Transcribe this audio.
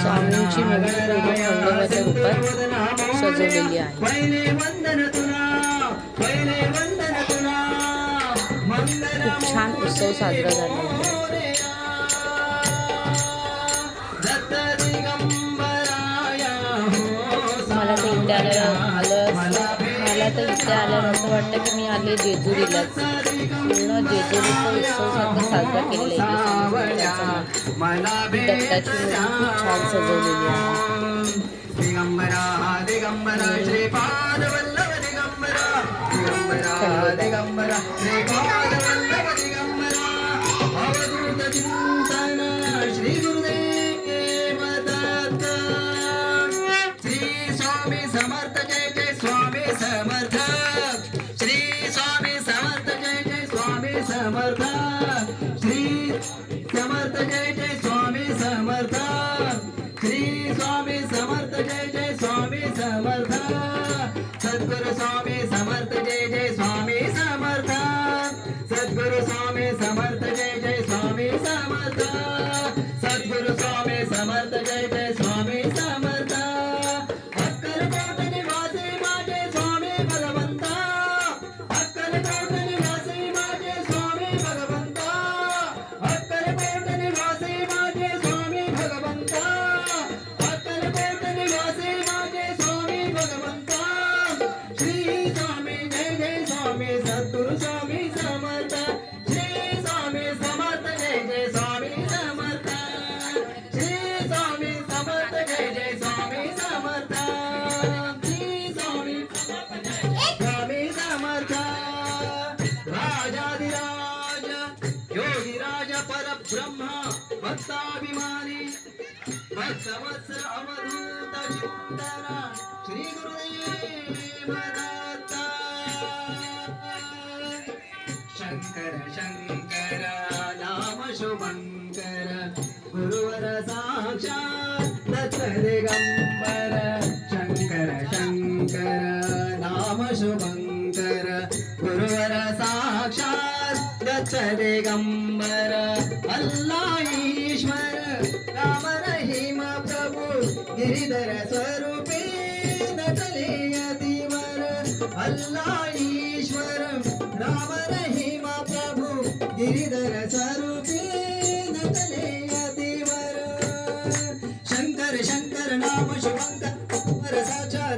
स्वामींची मूर्ती खंडोबाच्या रूपात सजवलेली आहे. खूप छान उत्सव साजरा झाला मला ते आलं आलं मला तर इथे आलं असं वाटतं की मी आले जेजुरीलाच. पूर्ण जेजुरीचा उत्सव सारखा साजरा केलेला आहे. दत्ताची खूप श्रीपाद वल्लभ दिगंबरा दिगंबरा दिगंबरा श्रीपाद वल्लभ दिगंबरा श्री गुरुदेव दत्त श्री स्वामी समर्थ जय जय स्वामी समर्थ श्री समर्थ जय जय स्वामी समर्थ. सद्गुरु स्वामी समर्थ, श्री स्वामी समर्थ, जय जय स्वामी समर्थ। श्री स्वामी समर्थ, जय जय स्वामी समर्थ। श्री स्वामी स्वामी समर्थ। राजाधिराज योगिराज परब्रह्म, भक्ताभिमानी, भक्तवत्सर अवधूत चिंतन, श्री गुरुदेव दत्त शंकर शंकर नाम शुभंकर गुरुवर साक्षात दत्त दिगंबर शंकर शंकर नाम शुभंकर गुरुवर साक्षात दत्त दिगंबर अल्लाह ईश्वर राम रहीम प्रभु गिरिधर स्वरूपी नटले यतीवर अल्लाह